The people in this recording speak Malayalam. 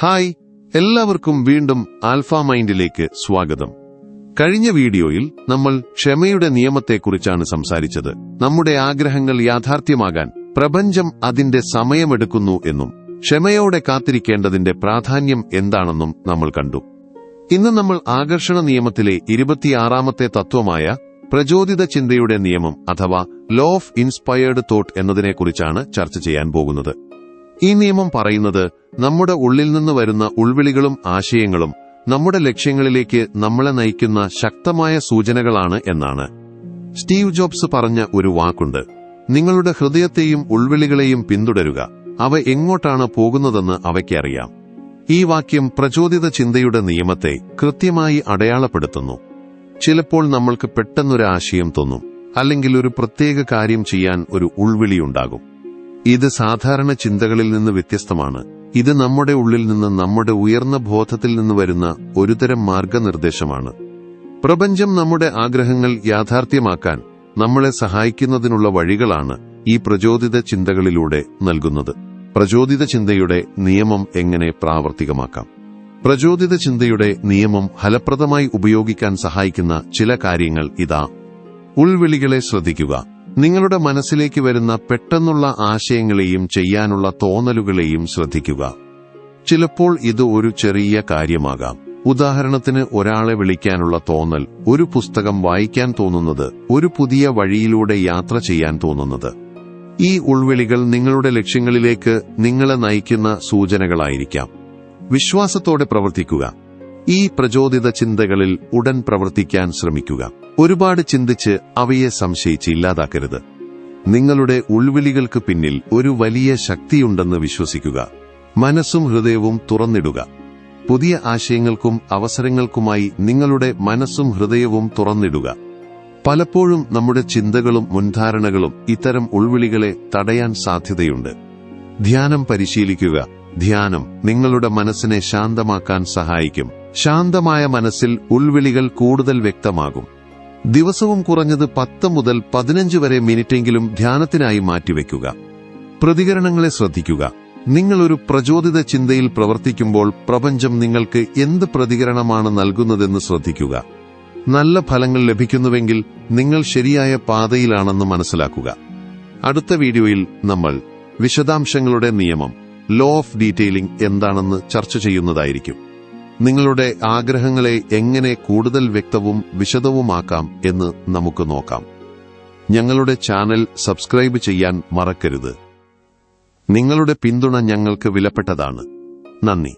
ഹായ് എല്ലാവർക്കും വീണ്ടും ആൽഫ മൈൻഡിലേക്ക് സ്വാഗതം. കഴിഞ്ഞ വീഡിയോയിൽ നമ്മൾ ക്ഷമയുടെ നിയമത്തെക്കുറിച്ചാണ് സംസാരിച്ചത്. നമ്മുടെ ആഗ്രഹങ്ങൾ യാഥാർത്ഥ്യമാകാൻ പ്രപഞ്ചം അതിന്റെ സമയമെടുക്കുന്നു എന്നും ക്ഷമയോടെ കാത്തിരിക്കേണ്ടതിന്റെ പ്രാധാന്യം എന്താണെന്നും നമ്മൾ കണ്ടു. ഇന്ന് നമ്മൾ ആകർഷണ നിയമത്തിലെ ഇരുപത്തിയാറാമത്തെ തത്വമായ പ്രചോദിത ചിന്തയുടെ നിയമം അഥവാ ലോ ഓഫ് ഇൻസ്പയേർഡ് തോട്ട് എന്നതിനെക്കുറിച്ചാണ് ചർച്ച ചെയ്യാൻ പോകുന്നത്. ഈ നിയമം പറയുന്നത് നമ്മുടെ ഉള്ളിൽ നിന്ന് വരുന്ന ഉൾവിളികളും ആശയങ്ങളും നമ്മുടെ ലക്ഷ്യങ്ങളിലേക്ക് നമ്മളെ നയിക്കുന്ന ശക്തമായ സൂചനകളാണ് എന്നാണ്. സ്റ്റീവ് ജോബ്സ് പറഞ്ഞ ഒരു വാക്കുണ്ട്. നിങ്ങളുടെ ഹൃദയത്തെയും ഉൾവിളികളെയും പിന്തുടരുക. അവ എങ്ങോട്ടാണ് പോകുന്നതെന്ന് അവയ്ക്കറിയാം ഈ വാക്യം പ്രചോദിത ചിന്തയുടെ നിയമത്തെ കൃത്യമായി അടയാളപ്പെടുത്തുന്നു. ചിലപ്പോൾ നമ്മൾക്ക് പെട്ടെന്നൊരു ആശയം തോന്നും. അല്ലെങ്കിൽ ഒരു പ്രത്യേക കാര്യം ചെയ്യാൻ ഒരു ഉൾവിളിയുണ്ടാകും ഇത് സാധാരണ ചിന്തകളിൽ നിന്ന് വ്യത്യസ്തമാണ്. ഇത് നമ്മുടെ ഉള്ളിൽ നിന്ന് നമ്മുടെ ഉയർന്ന ബോധത്തിൽ നിന്ന് വരുന്ന ഒരുതരം മാർഗനിർദ്ദേശമാണ്. പ്രപഞ്ചം നമ്മുടെ ആഗ്രഹങ്ങൾ യാഥാർത്ഥ്യമാക്കാൻ നമ്മളെ സഹായിക്കുന്നതിനുള്ള വഴികളാണ് ഈ പ്രചോദിത ചിന്തകളിലൂടെ നൽകുന്നത്. പ്രചോദിത ചിന്തയുടെ നിയമം എങ്ങനെ പ്രാവർത്തികമാക്കാം? പ്രചോദിത ചിന്തയുടെ നിയമം ഫലപ്രദമായി ഉപയോഗിക്കാൻ സഹായിക്കുന്ന ചില കാര്യങ്ങൾ ഇതാ. ഉൾവിളികളെ ശ്രദ്ധിക്കുക. നിങ്ങളുടെ മനസ്സിലേക്ക് വരുന്ന പെട്ടെന്നുള്ള ആശയങ്ങളെയും ചെയ്യാനുള്ള തോന്നലുകളെയും ശ്രദ്ധിക്കുക. ചിലപ്പോൾ ഇത് ഒരു ചെറിയ കാര്യമാകാം. ഉദാഹരണത്തിന് ഒരാളെ വിളിക്കാനുള്ള തോന്നൽ ഒരു പുസ്തകം വായിക്കാൻ തോന്നുന്നത് ഒരു പുതിയ വഴിയിലൂടെ യാത്ര ചെയ്യാൻ തോന്നുന്നത്. ഈ ഉൾവിളികൾ നിങ്ങളുടെ ലക്ഷ്യങ്ങളിലേക്ക് നിങ്ങളെ നയിക്കുന്ന സൂചനകളായിരിക്കാം. വിശ്വാസത്തോടെ പ്രവർത്തിക്കുക. ഈ പ്രചോദിത ചിന്തകളിൽ ഉടൻ പ്രവർത്തിക്കാൻ ശ്രമിക്കുക. ഒരുപാട് ചിന്തിച്ച് അവയെ സംശയിച്ച് ഇല്ലാതാക്കരുത്. നിങ്ങളുടെ ഉൾവിളികൾക്ക് പിന്നിൽ ഒരു വലിയ ശക്തിയുണ്ടെന്ന് വിശ്വസിക്കുക. മനസ്സും ഹൃദയവും തുറന്നിടുക. പുതിയ ആശയങ്ങൾക്കും അവസരങ്ങൾക്കുമായി നിങ്ങളുടെ മനസ്സും ഹൃദയവും തുറന്നിടുക. പലപ്പോഴും നമ്മുടെ ചിന്തകളും മുൻധാരണകളും ഇത്തരം ഉൾവിളികളെ തടയാൻ സാധ്യതയുണ്ട്. ധ്യാനം പരിശീലിക്കുക. ധ്യാനം നിങ്ങളുടെ മനസ്സിനെ ശാന്തമാക്കാൻ സഹായിക്കും. ശാന്തമായ മനസ്സിൽ ഉൾവിളികൾ കൂടുതൽ വ്യക്തമാകും. ദിവസവും കുറഞ്ഞത് പത്ത് മുതൽ പതിനഞ്ച് വരെ മിനിറ്റെങ്കിലും ധ്യാനത്തിനായി മാറ്റിവെക്കുക. പ്രതികരണങ്ങളെ ശ്രദ്ധിക്കുക. നിങ്ങളൊരു പ്രചോദിത ചിന്തയിൽ പ്രവർത്തിക്കുമ്പോൾ പ്രപഞ്ചം നിങ്ങൾക്ക് എന്ത് പ്രതികരണമാണ് നൽകുന്നതെന്ന് ശ്രദ്ധിക്കുക. നല്ല ഫലങ്ങൾ ലഭിക്കുന്നുവെങ്കിൽ നിങ്ങൾ ശരിയായ പാതയിലാണെന്ന് മനസ്സിലാക്കുക. അടുത്ത വീഡിയോയിൽ നമ്മൾ വിശദാംശങ്ങളുടെ നിയമം ലോ ഓഫ് ഡീറ്റെയിലിംഗ് എന്താണെന്ന് ചർച്ച ചെയ്യുന്നതായിരിക്കും. നിങ്ങളുടെ ആഗ്രഹങ്ങളെ എങ്ങനെ കൂടുതൽ വ്യക്തവും വിശദവുമാക്കാം എന്ന് നമുക്ക് നോക്കാം. ഞങ്ങളുടെ ചാനൽ സബ്സ്ക്രൈബ് ചെയ്യാൻ മറക്കരുത്. നിങ്ങളുടെ പിന്തുണ ഞങ്ങൾക്ക് വിലപ്പെട്ടതാണ്. നന്ദി.